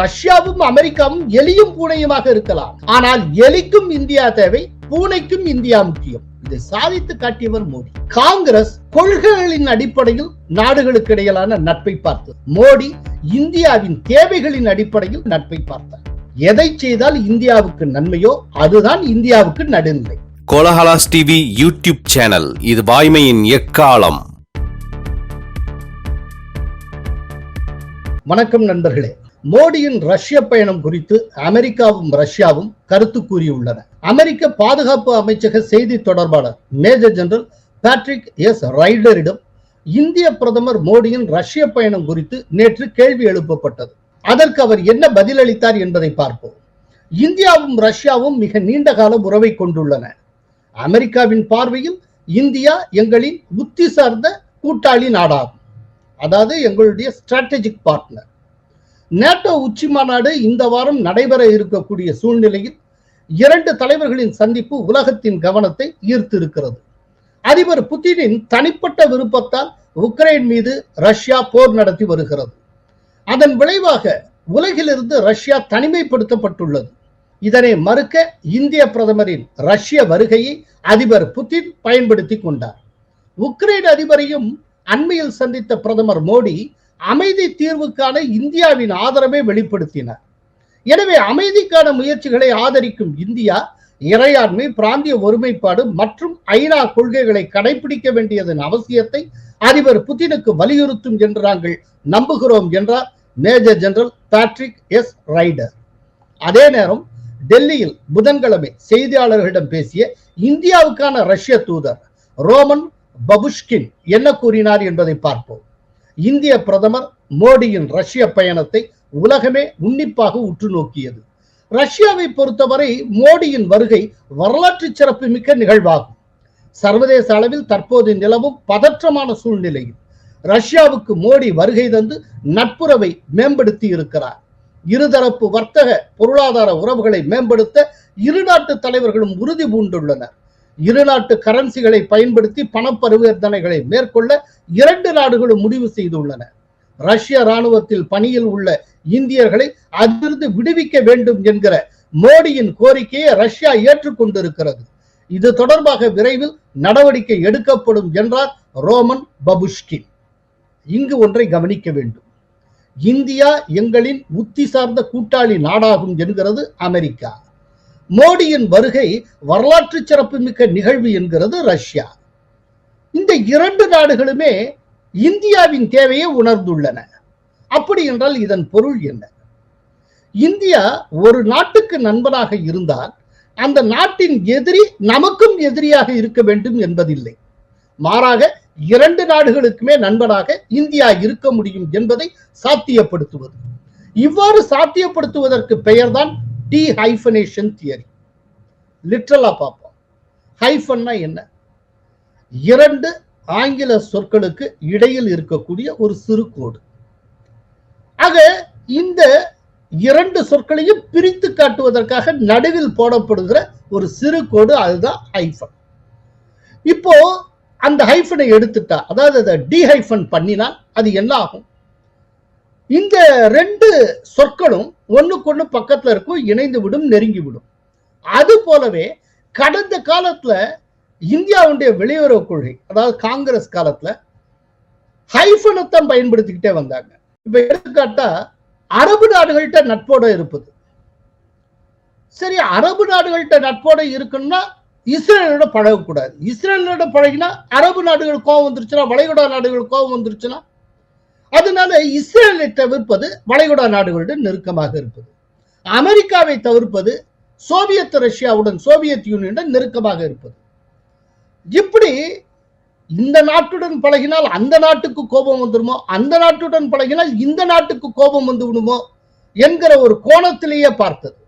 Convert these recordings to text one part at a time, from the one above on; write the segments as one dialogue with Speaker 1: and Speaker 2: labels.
Speaker 1: ரஷ்யாவும் அமெரிக்காவும் எலியும் பூனையுமாக இருக்கலாம். ஆனால் எலிக்கும் இந்தியா தேவை பூனைக்கும் இந்தியா முக்கியம். இதை சாதித்து காட்டியவர் மோடி. காங்கிரஸ் கொள்கைகளின் அடிப்படையில் நாடுகளுக்கு இடையிலான நட்பை பார்த்தது. மோடி இந்தியாவின் தேவைகளின் அடிப்படையில் நட்பை பார்த்தார். எதை செய்தால் இந்தியாவுக்கு நன்மையோ அதுதான் இந்தியாவுக்கு நடுநிலை.
Speaker 2: Kolahalas TV YouTube channel. இது வாய்மையின் எக்காலம்.
Speaker 1: வணக்கம் நண்பர்களே. மோடியின் ரஷ்ய பயணம் குறித்து அமெரிக்காவும் ரஷ்யாவும் கருத்து கூறியுள்ளன. அமெரிக்க பாதுகாப்பு அமைச்சக செய்தி தொடர்பாளர் மேஜர் ஜெனரல் பேட்ரிக் எஸ். ரைடரிடம் இந்திய பிரதமர் மோடியின் ரஷ்ய பயணம் குறித்து நேற்று கேள்வி எழுப்பப்பட்டது. அதற்கு அவர் என்ன பதிலளித்தார் என்பதை பார்ப்போம். இந்தியாவும் ரஷ்யாவும் மிக நீண்ட கால உறவை கொண்டுள்ளன. அமெரிக்காவின் பார்வையில் இந்தியா எங்களின் புத்தி சார்ந்த கூட்டாளி நாடாகும். அதாவது எங்களுடைய ஸ்ட்ராட்டஜிக் பார்ட்னர் நேட்டோ உச்சி மாநாடு இந்த வாரம் நடைபெற இருக்கக்கூடிய சூழ்நிலையில் இரண்டு தலைவர்களின் சந்திப்பு உலகத்தின் கவனத்தை ஈர்த்திருக்கிறது. அதிபர் புதினின் தனிப்பட்ட விருப்பத்தால் உக்ரைன் மீது ரஷ்யா போர் நடத்தி வருகிறது. அதன் விளைவாக உலகிலிருந்து ரஷ்யா தனிமைப்படுத்தப்பட்டுள்ளது. இதனை மறுக்க இந்திய பிரதமரின் ரஷ்ய வருகையை அதிபர் புதின் பயன்படுத்தி கொண்டார். உக்ரைன் அதிபரையும் அண்மையில் சந்தித்த பிரதமர் மோடி அமைதி தீர்வுக்கான இந்தியாவின் ஆதரவை வெளிப்படுத்தினார். எனவே அமைதிக்கான முயற்சிகளை ஆதரிக்கும் இந்தியா இறையாண்மை பிராந்திய ஒருமைப்பாடு மற்றும் ஐநா கொள்கைகளை கடைபிடிக்க வேண்டியதன் அவசியத்தை அதிபர் புதினுக்கு வலியுறுத்தும் என்று நாங்கள் நம்புகிறோம் என்றார் major general Patrick S. Ryder. அதே நேரம் டெல்லியில் புதன்கிழமை செய்தியாளர்களிடம் பேசிய இந்தியாவுக்கான ரஷ்ய தூதர் ரோமன் பபுஷ்கின் என்ன கூறினார் என்பதை பார்ப்போம். இந்திய பிரதமர் மோடியின் ரஷ்ய பயணத்தை உலகமே உன்னிப்பாக உற்று நோக்கியது. ரஷ்யாவை பொறுத்தவரை மோடியின் வருகை வரலாற்று சிறப்புமிக்க நிகழ்வாகும். சர்வதேச அளவில் தற்போது நிலவும் பதற்றமான சூழ்நிலையில் ரஷ்யாவுக்கு மோடி வருகை தந்து நட்புறவை மேம்படுத்தி இருக்கிறார். இருதரப்பு வர்த்தக பொருளாதார உறவுகளை மேம்படுத்த இரு நாட்டு தலைவர்களும் உறுதி பூண்டுள்ளனர். இரு நாட்டு கரன்சிகளை பயன்படுத்தி பண பரிவர்த்தனைகளை மேற்கொள்ள இரண்டு நாடுகளும் முடிவு செய்துள்ளன. ரஷ்ய ராணுவத்தில் பணியில் உள்ள இந்தியர்களை அதிலிருந்து விடுவிக்க வேண்டும் என்கிற மோடியின் கோரிக்கையை ரஷ்யா ஏற்றுக்கொண்டிருக்கிறது. இது தொடர்பாக விரைவில் நடவடிக்கை எடுக்கப்படும் என்றார் ரோமன் பபுஷ்கின். இங்கு ஒன்றை கவனிக்க வேண்டும். இந்தியா எங்களின் உத்தி சார்ந்த கூட்டாளி நாடாகும் என்கிறது அமெரிக்கா. மோடியின் வருகை வரலாற்று சிறப்புமிக்க நிகழ்வு என்கிறது ரஷ்யா. இந்த இரண்டு நாடுகளுமே இந்தியாவின் தேவையை உணர்ந்துள்ளன. அப்படி என்றால் இதன் பொருள் என்ன? இந்தியா ஒரு நாட்டுக்கு நண்பனாக இருந்தால் அந்த நாட்டின் எதிரி நமக்கும் எதிரியாக இருக்க வேண்டும் என்பதில்லை. மாறாக இரண்டு நாடுகளுக்குமே நண்பனாக இந்தியா இருக்க முடியும் என்பதை சாத்தியப்படுத்துவது. இவ்வாறு சாத்தியப்படுத்துவதற்கு பெயர்தான் டி ஹைஃபனேஷன் தியரி லிட்ரலா பார்ப்போம். ஹைஃபன்னா என்ன? இரண்டு ஆங்கில சொற்களுக்கு இடையில் இருக்கக்கூடிய ஒரு சிறு கோடு. ஆக இந்த இரண்டு சொற்களையும் பிரித்து காட்டுவதற்காக நடுவில் போடப்படுகிற ஒரு சிறு கோடு அதுதான் ஹைஃபன் இப்போ அந்த ஹைஃபனை எடுத்துட்டா அதாவது அதை டிஹைஃபன் பண்ணினால் அது என்ன ஆகும்? இந்த ரெண்டு சொற்களும் ஒன்றுக்கொன்று பக்கத்துல இருக்கும் இணைந்து விடும் நெருங்கி விடும் அது போலவே கடந்த காலத்துல இந்தியாவுடைய வெளியுறவு கொள்கை அதாவது காங்கிரஸ் காலத்துல ஹைஃபனத்தான் பயன்படுத்திக்கிட்டே வந்தாங்க. இப்ப எடுத்துக்காட்டா அரபு நாடுகள்கிட்ட நட்போட இருப்பது. சரி அரபு நாடுகள்கிட்ட நட்போட இருக்குன்னா இஸ்ரேலோட பழகக்கூடாது. இஸ்ரேலோட பழகினா அரபு நாடுகள் கோபம் வந்துருச்சுன்னா வளைகுடா நாடுகள் கோபம் வந்துருச்சுன்னா அதனால இஸ்ரேலை தவிர்ப்பது வளைகுடா நாடுகளுடன் நெருக்கமாக இருப்பது. அமெரிக்காவை தவிர்ப்பது சோவியத் ரஷ்யாவுடன் சோவியத் யூனியனுடன் நெருக்கமாக இருப்பது. இப்படி இந்த நாட்டுடன் பழகினால் அந்த நாட்டுக்கு கோபம் வந்துடுமோ? அந்த நாட்டுடன் பழகினால் இந்த நாட்டுக்கு கோபம் வந்து விடுமோ? என்கிற ஒரு கோணத்திலேயே பார்த்தது.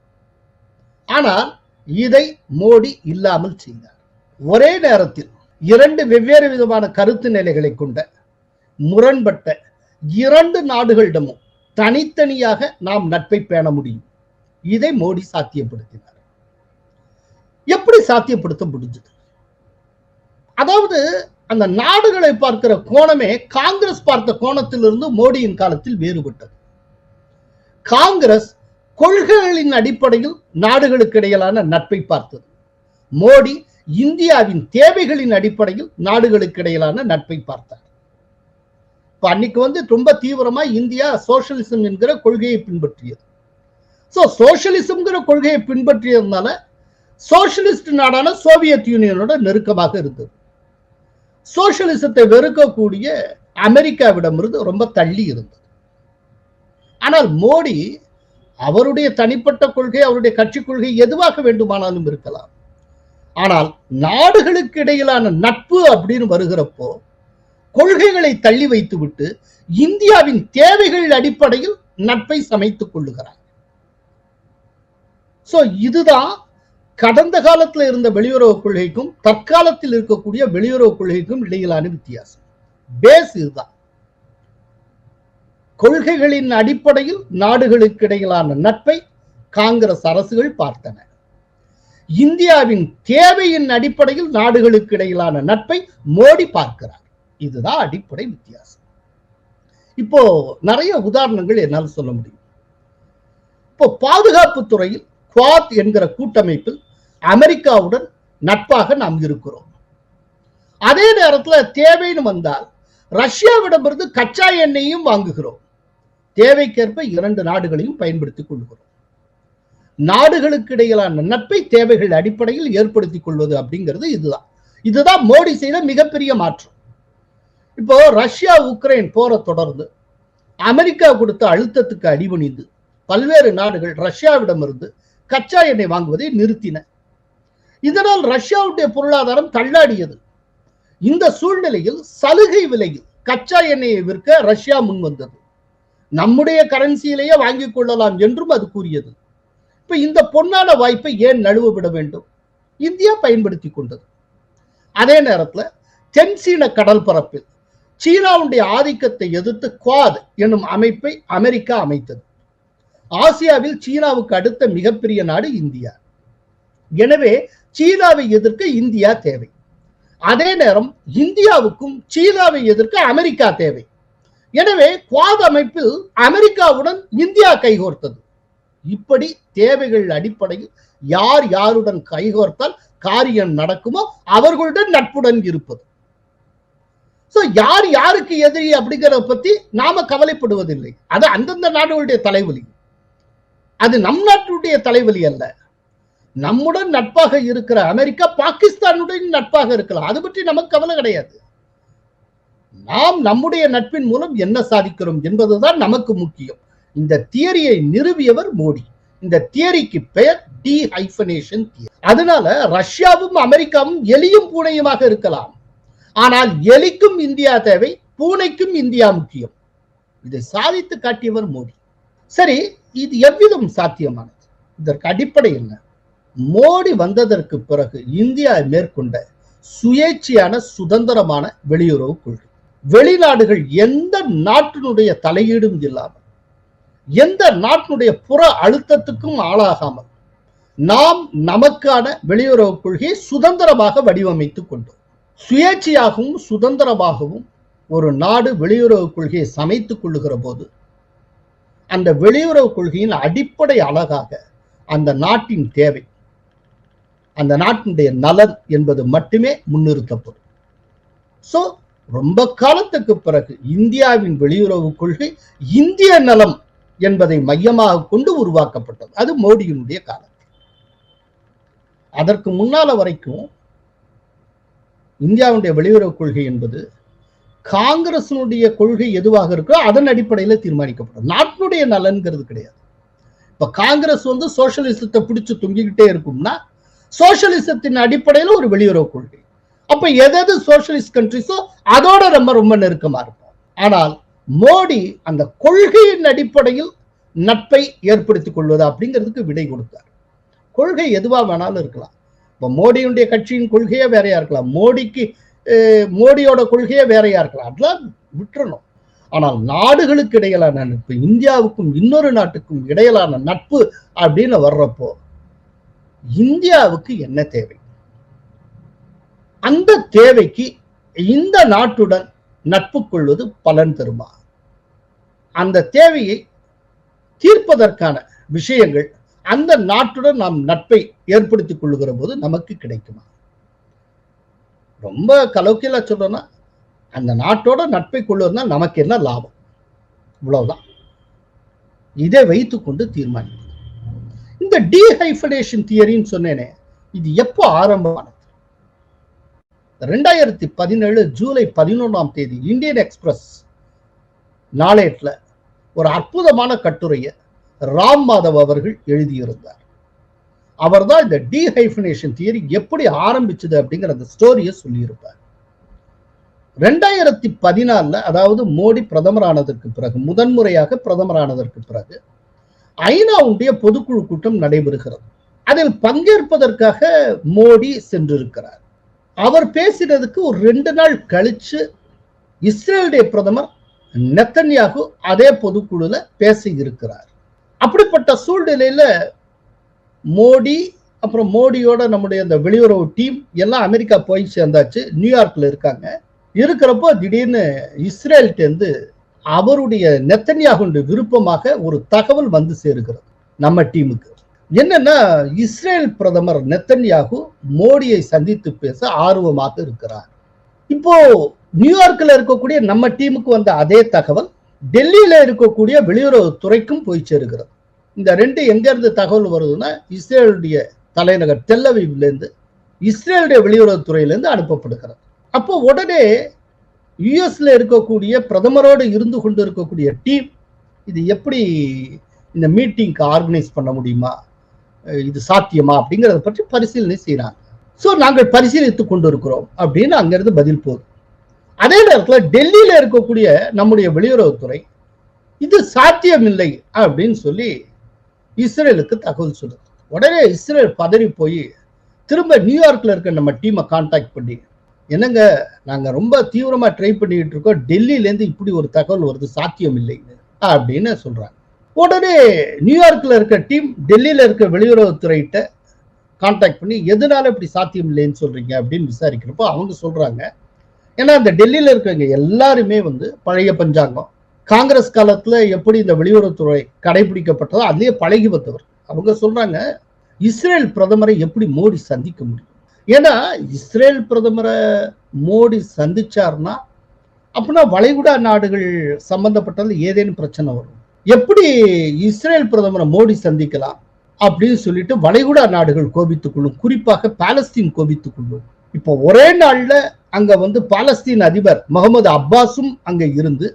Speaker 1: ஆனால் இதை மோடி இல்லாமல் செய்தார். ஒரே நேரத்தில் இரண்டு வெவ்வேறு விதமான கருத்து நிலைகளை கொண்ட முரண்பட்ட இரண்டு நாடுகளிடமும் தனித்தனியாக நாம் நட்பை பேண முடியும். இதை மோடி சாத்தியப்படுத்தினார். எப்படி சாத்தியப்படுத்த முடிஞ்சது? அதாவது அந்த நாடுகளை பார்க்கிற கோணமே காங்கிரஸ் பார்த்த கோணத்திலிருந்து மோடியின் காலத்தில் வேறுபட்டது. காங்கிரஸ் கொள்கைகளின் அடிப்படையில் நாடுகளுக்கு இடையிலான நட்பை பார்த்தது. மோடி இந்தியாவின் தேவைகளின் அடிப்படையில் நாடுகளுக்கு இடையிலான நட்பை பார்த்தார். இப்போ அன்னைக்கு வந்து ரொம்ப தீவிரமா இந்தியா சோசியலிசம் என்கிற கொள்கையை பின்பற்றியது. ஸோ சோசியலிசம்ங்கிற கொள்கையை பின்பற்றியதுனால சோசியலிஸ்ட் நாடான சோவியத் யூனியனோட நெருக்கமாக இருந்தது. சோசியலிசத்தை வெறுக்கக்கூடிய அமெரிக்காவிடமிருந்து ரொம்ப தள்ளி இருந்தது. ஆனால் மோடி அவருடைய தனிப்பட்ட கொள்கை அவருடைய கட்சி கொள்கை எதுவாக வேண்டுமானாலும் இருக்கலாம். ஆனால் நாடுகளுக்கு இடையிலான நட்பு அப்படின்னு வருகிறப்போ கொள்கைகளை தள்ளி வைத்துவிட்டு இந்தியாவின் தேவைகள் அடிப்படையில் நட்பை சமைத்துக் கொள்ளுகிறார். சோ இதுதான் கடந்த காலத்தில் இருந்த வெளியுறவு கொள்கைக்கும் தற்காலத்தில் இருக்கக்கூடிய வெளியுறவு கொள்கைக்கும் இடையிலான வித்தியாசம். பேஸ் இதுதான். கொள்கைகளின் அடிப்படையில் நாடுகளுக்கு இடையிலான நட்பை காங்கிரஸ் அரசுகள் பார்த்தன. இந்தியாவின் தேவையின் அடிப்படையில் நாடுகளுக்கு இடையிலான நட்பை மோடி பார்க்கிறார். இதுதான் அடிப்படை வித்தியாசம். இப்போ நிறைய உதாரணங்கள் என்னால் சொல்ல முடியும். இப்போ பாதுகாப்பு துறையில் குவாத் என்கிற கூட்டமைப்பில் அமெரிக்காவுடன் நட்பாக நாம் இருக்கிறோம். அதே நேரத்தில் தேவைன்னு வந்தால் ரஷ்யாவிடமிருந்து கச்சா எண்ணெயையும் வாங்குகிறோம். தேவைக்கேற்ப இரண்டு நாடுகளையும் பயன்படுத்திக் கொள்கிறோம். நாடுகளுக்கு இடையிலான நட்பை தேவைகள் அடிப்படையில் ஏற்படுத்திக் கொள்வது அப்படிங்கிறது இதுதான். இதுதான் மோடி செய்த மிகப்பெரிய மாற்றம். இப்போ ரஷ்யா உக்ரைன் போரை தொடர்ந்து அமெரிக்கா கொடுத்த அழுத்தத்துக்கு அடிபணிந்து பல்வேறு நாடுகள் ரஷ்யாவிடமிருந்து கச்சா எண்ணெய் வாங்குவதை நிறுத்தின. இதனால் ரஷ்யாவுடைய பொருளாதாரம் தள்ளாடியது. இந்த சூழ்நிலையில் சலுகை விலையில் கச்சா எண்ணெயை விற்க ரஷ்யா முன் வந்தது. நம்முடைய கரன்சியிலேயே வாங்கிக் கொள்ளலாம் என்றும் அது கூறியது. இப்ப இந்த பொன்னான வாய்ப்பை ஏன் நழுவ விட வேண்டும்? இந்தியா பயன்படுத்தி கொண்டது. அதே நேரத்தில் தென்சீன கடல் பரப்பில் சீனாவுடைய ஆதிக்கத்தை எதிர்த்து குவாத் எனும் அமைப்பை அமெரிக்கா அமைத்தது. ஆசியாவில் சீனாவுக்கு அடுத்த மிகப்பெரிய நாடு இந்தியா. எனவே சீனாவை எதிர்க்க இந்தியா தேவை. அதே நேரம் இந்தியாவுக்கும் சீனாவை எதிர்க்க அமெரிக்கா தேவை. எனவே குவாத் அமைப்பில் அமெரிக்காவுடன் இந்தியா கைகோர்த்தது. இப்படி தேவைகள் அடிப்படையில் யார் யாருடன் கைகோர்த்தால் காரியம் நடக்குமோ அவர்களுடன் நட்புடன் இருப்பது. ஸோ யார் யாருக்கு எதிரி அப்படிங்கிறத பத்தி நாம கவலைப்படுவதில்லை. அது அந்தந்த நாடுகளுடைய தலைவலி. அது நம் நாட்டுடைய தலைவலி அல்ல. நம்முடன் நட்பாக இருக்கிற அமெரிக்கா பாகிஸ்தானுடன் நட்பாக இருக்கலாம். அது பற்றி நமக்கு கவலை கிடையாது. நாம் நம்முடைய நட்பின் மூலம் என்ன சாதிக்கிறோம் என்பதுதான் நமக்கு முக்கியம். இந்த தியரியை நிறுவியவர் மோடி. இந்த தியரிக்கு பெயர் டி ஹைபனேஷன் அதனால ரஷ்யாவும் அமெரிக்காவும் எளியும் பூனையுமாக இருக்கலாம். ஆனால் எலிக்கும் இந்தியா தேவை பூனைக்கும் இந்தியா முக்கியம். இதை சாதித்து காட்டியவர் மோடி. சரி இது எவ்விதம் சாத்தியமானது? இதற்கு அடிப்படை என்ன? மோடி வந்ததற்கு பிறகு இந்தியா மேற்கொண்ட சுயேட்சையான சுதந்திரமான வெளியுறவு கொள்கை. வெளிநாடுகள் எந்த நாட்டினுடைய தலையீடும் இல்லாமல் எந்த நாட்டினுடைய புற அழுத்தத்துக்கும் ஆளாகாமல் நாம் நமக்கான வெளியுறவு கொள்கையை சுதந்திரமாக வடிவமைத்துக் கொண்டோம். சுயேட்சையாகவும் சுதந்திரமாகவும் ஒரு நாடு வெளியுறவு கொள்கையை சமைத்துக் கொள்ளுகிற போது அந்த வெளியுறவு கொள்கையின் அடிப்படை அழகாக அந்த நாட்டின் தேவை அந்த நாட்டினுடைய நலன் என்பது மட்டுமே முன்னிறுத்தப்படும். சோ ரொம்ப காலத்துக்கு பிறகு இந்தியாவின் வெளியுறவு கொள்கை இந்திய நலம் என்பதை மையமாக கொண்டு உருவாக்கப்பட்டது. அது மோடியினுடைய காலம். அதற்கு முன்னால வரைக்கும் இந்தியாவுடைய வெளியுறவு கொள்கை என்பது காங்கிரசினுடைய கொள்கை எதுவாக இருக்கோ அதன் அடிப்படையில் தீர்மானிக்கப்படும். நாட்டினுடைய நலன்கிறது கிடையாது. இப்ப காங்கிரஸ் வந்து சோசியலிசத்தை பிடிச்சு தொங்கிக்கிட்டே இருக்கும்னா சோசியலிசத்தின் அடிப்படையில் ஒரு வெளியுறவு கொள்கை. அப்ப எது சோசியலிஸ்ட் கண்ட்ரிஸோ அதோட ரொம்ப ரொம்ப நெருக்கமா இருக்கும் ஆனால் மோடி அந்த கொள்கையின் அடிப்படையில் நட்பை ஏற்படுத்திக் கொள்வது அப்படிங்கிறதுக்கு விடை கொடுத்தார். கொள்கை எதுவா வேணாலும் இருக்கலாம். இப்போ மோடியுடைய கட்சியின் கொள்கையே வேறையா இருக்கலாம். மோடிக்கு மோடியோட கொள்கையே வேறையா இருக்கலாம். அதெல்லாம் விட்டுறணும். ஆனால் நாடுகளுக்கு இடையிலான நட்பு இந்தியாவுக்கும் இன்னொரு நாட்டுக்கும் இடையிலான நட்பு அப்படின்னு வர்றப்போ இந்தியாவுக்கு என்ன தேவை? அந்த தேவைக்கு இந்த நாட்டுடன் நட்பு கொள்வது பலன் தருமா? அந்த தேவையை தீர்ப்பதற்கான விஷயங்கள் அந்த நாட்டுடன் நாம் நட்பை ஏற்படுத்திக் கொள்ளுகிற போது நமக்கு கிடைக்குமா? ரொம்ப கலோக்கியலா சொல்றேன்னா அந்த நாட்டோட நட்பை கொள்வதுனா நமக்கு என்ன லாபம்? இவ்வளவுதான். இதை வைத்துக்கொண்டு தீர்மானிக்கும் இந்த டீஹைஃபடேஷன் தியரின்னு சொன்னேனே இது எப்போ ஆரம்பமானது? ரெண்டாயிரத்தி பதினேழு ஜூலை பதினொன்றாம் தேதி இந்தியன் எக்ஸ்பிரஸ் நாளேட்ல ஒரு அற்புதமான கட்டுரையை ராம் மாதவ் அவர்கள் எழுதியிருந்தார். அவர்தான் இந்த டீஹைஃபனேஷன் தியரி எப்படி ஆரம்பிச்சது அப்படிங்கிற அந்த ஸ்டோரியை சொல்லியிருப்பார். ரெண்டாயிரத்தி பதினாலில் அதாவது மோடி பிரதமரானதற்கு பிறகு முதன்முறையாக பிரதமரானதற்கு பிறகு ஐநாவுடைய பொதுக்குழு கூட்டம் நடைபெறுகிறது. அதில் பங்கேற்பதற்காக மோடி சென்றிருக்கிறார். அவர் பேசினதுக்கு ஒரு ரெண்டு நாள் கழிச்சு இஸ்ரேலுடைய பிரதமர் நெத்தன்யாகு அதே பொதுக்குழுல பேச இருக்கிறார் அப்படிப்பட்ட சூழ்நிலையில மோடி அப்புறம் மோடியோட நம்முடைய அந்த வெளியுறவு டீம் எல்லாம் அமெரிக்கா போய் சேர்ந்தாச்சு நியூயார்க்ல இருக்காங்க. இருக்கிறப்போ திடீர்னு இஸ்ரேல்கிட்டேருந்து அவருடைய நெத்தன்யாகுடைய விருப்பமாக ஒரு தகவல் வந்து சேருகிறது நம்ம டீமுக்கு. என்னன்னா இஸ்ரேல் பிரதமர் நெத்தன்யாகு மோடியை சந்தித்து பேச ஆர்வமாக இருக்கிறார். இப்போ நியூயார்க்கில் இருக்கக்கூடிய நம்ம டீமுக்கு வந்த அதே தகவல் டெல்லியில இருக்கக்கூடிய வெளியுறவுத்துறைக்கும் போய் சேருகிறது. இந்த ரெண்டு எங்கேருந்து தகவல் வருதுன்னா இஸ்ரேலுடைய தலைநகர் தெல்லவீவ்ல இஸ்ரேலுடைய வெளியுறவுத்துறையிலேருந்து அனுப்பப்படுகிறது. அப்போ உடனே யுஎஸ்ல இருக்கக்கூடிய பிரதமரோடு இருந்து கொண்டு இருக்கக்கூடிய டீம் இது எப்படி இந்த மீட்டிங்க்கு ஆர்கனைஸ் பண்ண முடியுமா? இது சாத்தியமா? அப்படிங்கிறத பற்றி பரிசீலனை செய்கிறாங்க ஸோ நாங்கள் பரிசீலித்து கொண்டு இருக்கிறோம் அப்படின்னு அங்கேருந்து பதில் போதும் அதே நேரத்தில் டெல்லியில் இருக்கக்கூடிய நம்முடைய வெளியுறவுத்துறை இது சாத்தியமில்லை அப்படின்னு சொல்லி இஸ்ரேலுக்கு தகவல் சொல்லுது உடனே இஸ்ரேல் பதறி போய் திரும்ப நியூயார்க்கில் இருக்க நம்ம டீமை கான்டாக்ட் பண்ணி என்னங்க நாங்க ரொம்ப தீவிரமா ட்ரை பண்ணிக்கிட்டு இருக்கோம் டெல்லியிலேருந்து இப்படி ஒரு தகவல் வருது சாத்தியம் இல்லைன்னு அப்படின்னு சொல்றாங்க. உடனே நியூயார்க்கில் இருக்க டீம் டெல்லியில இருக்க வெளியுறவுத்துறையிட்ட கான்டாக்ட் பண்ணி எதனால இப்படி சாத்தியம் இல்லைன்னு சொல்றீங்க? அப்படின்னு விசாரிக்கிறப்போ அவங்க சொல்றாங்க. ஏன்னா அந்த டெல்லியில் இருக்கவங்க எல்லாருமே வந்து பழைய பஞ்சாங்கம். காங்கிரஸ் காலத்துல எப்படி இந்த வெளியுறவுத்துறை கடைபிடிக்கப்பட்டதோ அதுலேயே பழகி வந்தவர். அவங்க சொல்றாங்க இஸ்ரேல் பிரதமரை எப்படி மோடி சந்திக்க முடியும்? ஏன்னா இஸ்ரேல் பிரதமரை மோடி சந்திச்சார்னா அப்படின்னா வளைகுடா நாடுகள் சம்பந்தப்பட்டது ஏதேனும் பிரச்சனை வரும். எப்படி இஸ்ரேல் பிரதமரை மோடி சந்திக்கலாம் அப்படின்னு சொல்லிட்டு வளைகுடா நாடுகள் கோபித்துக் கொள்ளும் குறிப்பாக பாலஸ்தீன் கோபித்துக் கொள்ளும். இப்போ ஒரே நாள்ல அங்க வந்து பாலஸ்தீன் அதிபர் முகமது அப்பாஸும் அங்க இருந்து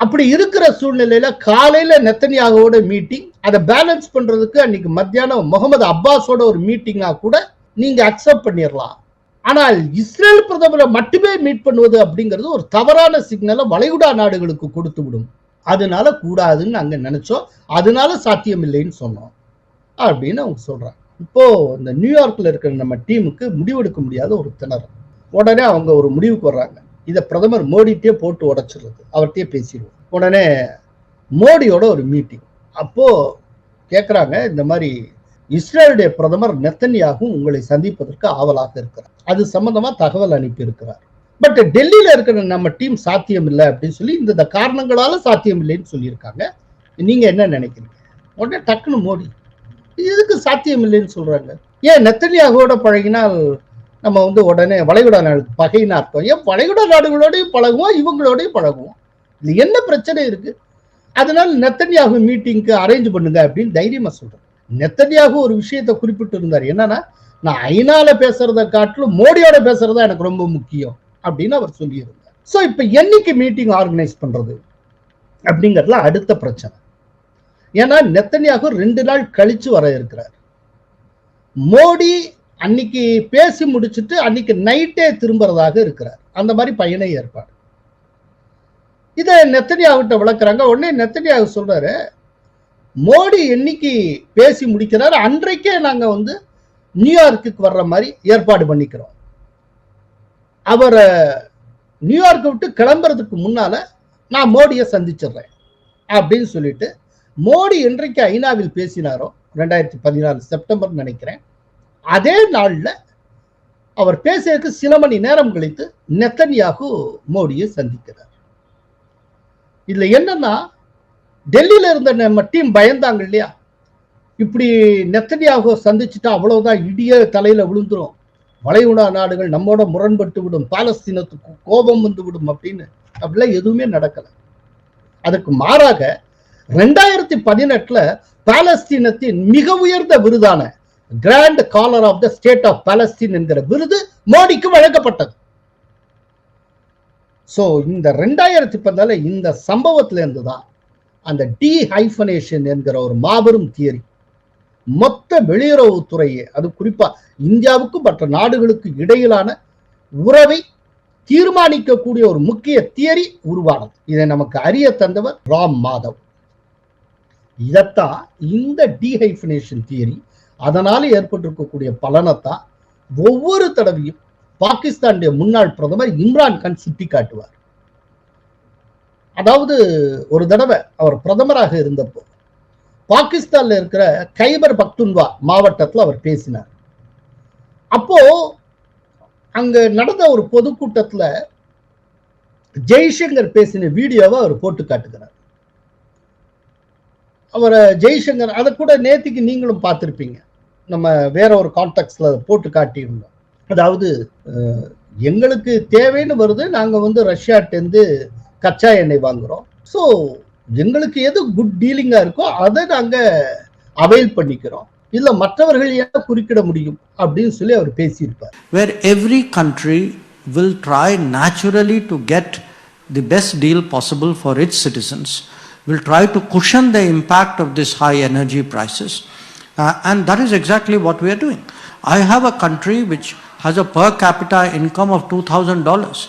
Speaker 1: அப்படி இருக்கிற சூழ்நிலையில காலையில நெத்தனியாகவோட மீட்டிங் அதை பேலன்ஸ் பண்றதுக்கு அன்னைக்கு மத்தியானம் முகமது அப்பாஸோட ஒரு மீட்டிங்கா கூட நீங்க அக்செப்ட் பண்ணிடலாம் ஆனால் இஸ்ரேல் பிரதமரை மட்டுமே மீட் பண்ணுவது அப்படிங்கிறது ஒரு தவறான சிக்னலை வளைகுடா நாடுகளுக்கு கொடுத்து விடும். அதனால கூடாதுன்னு அங்க நினைச்சோம். அதனால சாத்தியம் இல்லைன்னு சொன்னோம். அப்படின்னு அவங்க சொல்றாங்க. இப்போ இந்த நியூயார்க்ல இருக்கிற நம்ம டீமுக்கு முடிவெடுக்க முடியாத ஒரு திணறு உடனே அவங்க ஒரு முடிவுக்கு வர்றாங்க. இதை பிரதமர் மோடிட்டே போட்டு உடைச்சிடுறது. அவர்கிட்டயே பேசிடுவோம். உடனே மோடியோட ஒரு மீட்டிங். அப்போ கேட்குறாங்க இந்த மாதிரி இஸ்ரேலுடைய பிரதமர் நெத்தன்யாகும் உங்களை சந்திப்பதற்கு ஆவலாக இருக்கிறார். அது சம்பந்தமா தகவல் அனுப்பி இருக்கிறார் பட் டெல்லியில இருக்கிற நம்ம டீம் சாத்தியம் இல்லை அப்படின்னு சொல்லி இந்த இந்த காரணங்களால சாத்தியம் இல்லைன்னு சொல்லியிருக்காங்க. நீங்க என்ன நினைக்கிறீங்க? உடனே டக்குன்னு மோடி எதுக்கு சாத்தியம் இல்லைன்னு சொல்றாங்க. ஏன் நெத்தன்யாகோட பழகினால் நம்ம வந்து உடனே வளைகுடா நாடு பகைன்னு அர்த்தம். ஏன் வளைகுடா நாடுகளோடயும் பழகுவோம் இவங்களோடயும் பழகுவோம்? இது என்ன பிரச்சனை இருக்கு? அதனால நெத்தன்யாகு மீட்டிங்க்கு அரேஞ்ச் பண்ணுங்க அப்படின்னு தைரியமா சொல்றேன். நெத்தன்யாகு ஒரு விஷயத்தை குறிப்பிட்டு இருந்தார். என்னன்னா நான் ஐநால பேசுறத காட்டிலும் மோடியோட பேசுறதா எனக்கு ரொம்ப முக்கியம் அப்படின்னு அவர் சொல்லியிருந்தார். ஸோ இப்போ என்னைக்கு மீட்டிங் ஆர்கனைஸ் பண்றது? அப்படிங்கிறதுல அடுத்த பிரச்சனை. ஏன்னா நெத்தன்யாகு ரெண்டு நாள் கழிச்சு வர இருக்கிறார். மோடி அன்னைக்கு பேசி முடிச்சுட்டு அன்னைக்கு நைட்டே திரும்புறதாக இருக்கிறார். அந்த மாதிரி பையனை ஏற்பாடு. இதை நெத்தனியாவிட்ட விளக்குறாங்க. உடனே நெத்தனியாக சொல்றாரு மோடி என்னைக்கு பேசி முடிக்கிறார் அன்றைக்கே நாங்க வந்து நியூயார்க்குக்கு வர்ற மாதிரி ஏற்பாடு பண்ணிக்கிறோம். அவரை நியூயார்க்கை விட்டு கிளம்புறதுக்கு முன்னால நான் மோடியை சந்திச்சிடுறேன் அப்படின்னு சொல்லிட்டு மோடி என்றைக்கு ஐநாவில் பேசினாரோ ரெண்டாயிரத்தி பதினாலு செப்டம்பர் நினைக்கிறேன் அதே நாள்ல அவர் பேசியதுக்கு சில மணி நேரம் கழித்து நெத்தன்யாகு மோடியை சந்திக்கிறார். இதுல என்னன்னா டெல்லியில இருந்த நம்ம டீம் பயந்தாங்க இல்லையா? இப்படி நெத்தனியாக சந்திச்சுட்டா அவ்வளவுதான் இடிய தலையில விழுந்துரும். வளைகுடா நாடுகள் நம்மோட முரண்பட்டு விடும் பாலஸ்தீனத்துக்கு கோபம் வந்து விடும் அப்படின்னு அப்படிலாம் எதுவுமே நடக்கல. அதுக்கு மாறாக ரெண்டாயிரத்தி பதினெட்டுல பாலஸ்தீனத்தின் மிக உயர்ந்த விருதான grand collar of the state of Palestine என்கிற விருது மோடிக்கு வழங்கப்பட்டது. சோ இந்த ரெண்டாயிரத்தி பத்தால இந்த சம்பவத்திலிருந்து தான் அந்த டிஹைபனேஷன் என்கிற ஒரு மாபெரும் தியரி மொத்த வெளியுறவுத்துறையை அது குறிப்பா இந்தியாவுக்கும் மற்ற நாடுகளுக்கு இடையிலான உறவை தீர்மானிக்கக்கூடிய ஒரு முக்கிய தியரி உருவானது. இதை நமக்கு அறிய தந்தவர் ராம் மாதவ். இதத்தான் இந்த டீஹைஃபனேஷன் தியரி அதனால ஏற்பட்டிருக்கக்கூடிய பலனைத்தான் ஒவ்வொரு தடவையும் பாகிஸ்தானுடைய முன்னாள் பிரதமர் இம்ரான் கான் சுட்டி காட்டுவார் அதாவது ஒரு தடவை அவர் பிரதமராக இருந்தப்போ பாகிஸ்தான்ல இருக்கிற கைபர் பக்துன்வா மாவட்டத்தில் அவர் பேசினார். அப்போ அங்க நடந்த ஒரு பொதுக்கூட்டத்தில் ஜெய்சங்கர் பேசின வீடியோவை அவர் போட்டு காட்டுகிறார். அவரை ஜெய்சங்கர் அதை கூட நேத்திக்கு நீங்களும் பார்த்திருப்பீங்க. நம்ம வேற ஒரு கான்டெக்ட்ல போட்டு காட்டியிருந்தோம். அதாவது எங்களுக்கு தேவைன்னு வருது நாங்கள் வந்து ரஷ்யாட்டேருந்து கச்சா எண்ணெய் வாங்குறோம். ஸோ எங்களுக்கு எது குட் டீலிங்காக இருக்கோ அதை நாங்கள் அவைல் பண்ணிக்கிறோம். இல்லை மற்றவர்கள் ஏன் குறுக்கிட முடியும் அப்படின்னு சொல்லி அவர் பேசியிருப்பார்.
Speaker 3: Where every country will try naturally to get the best deal possible for its citizens will try to cushion the impact of this high energy prices Uh, and that is exactly what we are doing. I have a country which has a per capita income of $2,000.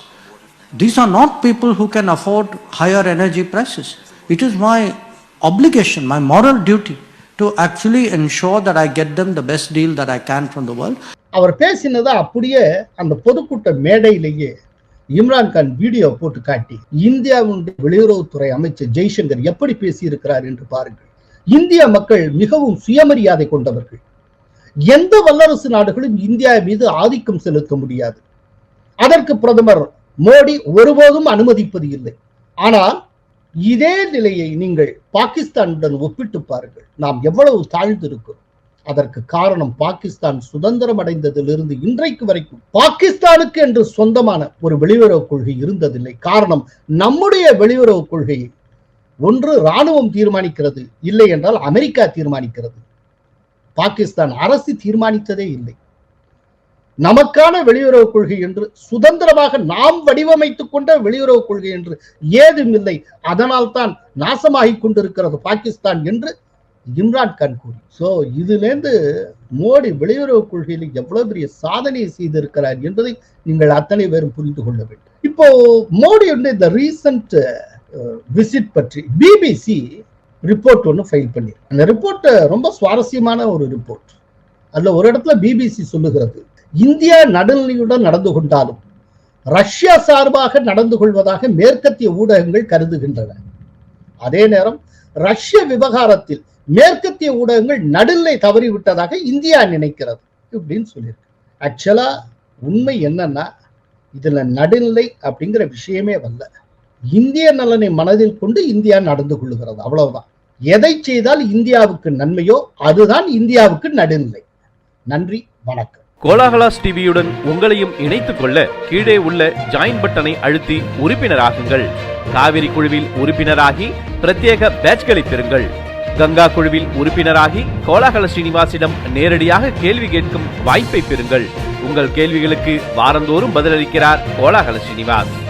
Speaker 3: These are not people who can afford higher energy prices. It is my obligation, my moral duty to actually ensure that I get them the best deal that I can from the world.
Speaker 1: அவர் பேசினதை அப்படியே அந்த பொதுக்கூட்ட மேடையிலேயே Imran Khan video போட்டு காட்டி இந்தியாவுடைய வெளியுறவுத்துறை அமைச்சர் ஜெய்சங்கர் எப்படி பேசியிருக்கிறார் என்று பாருங்கள் இந்திய மக்கள் மிகவும் சுயமரியாதை கொண்டவர்கள். எந்த வல்லரசு நாடுகளும் இந்தியா மீது ஆதிக்கம் செலுத்த முடியாது. அதற்கு பிரதமர் மோடி ஒருபோதும் அனுமதிப்பது இல்லை. ஆனால் இதே நிலையை நீங்கள் பாகிஸ்தானுடன் ஒப்பிட்டு பாருங்கள். நாம் எவ்வளவு தாழ்ந்திருக்கிறோம். அதற்கு காரணம் பாகிஸ்தான் சுதந்திரம் அடைந்ததிலிருந்து இன்றைக்கு வரைக்கும் பாகிஸ்தானுக்கு என்று சொந்தமான ஒரு வெளியுறவு கொள்கை இருந்ததில்லை. காரணம் நம்முடைய வெளியுறவு கொள்கையை ஒன்று ராணுவம் தீர்மானிக்கிறது இல்லை என்றால் அமெரிக்கா தீர்மானிக்கிறது. பாகிஸ்தான் அரசு தீர்மானித்ததே இல்லை. நமக்கான வெளியுறவு கொள்கை என்று சுதந்திரமாக நாம் வடிவமைத்துக் கொண்ட வெளியுறவு கொள்கை என்று ஏதும் இல்லை. அதனால் தான் நாசமாகிக் கொண்டிருக்கிறது பாகிஸ்தான் என்று இம்ரான் கான் கூறி. சோ இதுலேருந்து மோடி வெளியுறவு கொள்கையில் எவ்வளவு பெரிய சாதனையை செய்திருக்கிறார் என்பதை நீங்கள் அத்தனை பேரும் புரிந்து கொள்ள வேண்டும். இப்போ மோடி வந்து இந்த ரீசன்ட் விசிட் பற்றி பிபிசி ரிப்போர்ட் ஒன்று ஃபைல் பண்ணி அந்த ரிப்போர்ட்டை ரொம்ப சுவாரஸ்யமான ஒரு ரிப்போர்ட் அதுல ஒரு இடத்துல பிபிசி சொல்லுகிறது இந்தியா நடுநிலையுடன் நடந்து கொண்டாலும் ரஷ்யா சார்பாக நடந்து கொள்வதாக மேற்கத்திய ஊடகங்கள் கருதுகின்றன. அதே நேரம் ரஷ்ய விவகாரத்தில் மேற்கத்திய ஊடகங்கள் நடுநிலை தவறிவிட்டதாக இந்தியா நினைக்கிறது இப்படின்னு சொல்லியிருக்கு. ஆக்சுவலா உண்மை என்னன்னா இதுல நடுநிலை அப்படிங்கிற விஷயமே வரல. இந்திய நலனை மனதில் கொண்டு இந்தியா நடந்து கொள்ளுகிறது. அவ்வளவுதான். எதை செய்தால் இந்தியாவுக்கு நன்மையோ அதுதான் இந்தியாவுக்கு நடுநிலை. நன்றி வணக்கம்.
Speaker 4: கோலாகலாஸ் டிவியுடன் உங்களையும் இணைத்துக் கொள்ள கீழே உள்ள ஜாயின் பட்டனை அழுத்தி உறுப்பினராகுங்கள். காவிரி குழுவில் உறுப்பினராகி பிரத்யேக பேட்ச்களை பெறுங்கள். கங்கா குழுவில் உறுப்பினராகி கோலாகல ஸ்ரீனிவாசிடம் நேரடியாக கேள்வி கேட்கும் வாய்ப்பை பெறுங்கள். உங்கள் கேள்விகளுக்கு வாரந்தோறும் பதிலளிக்கிறார் Kolahala Srinivas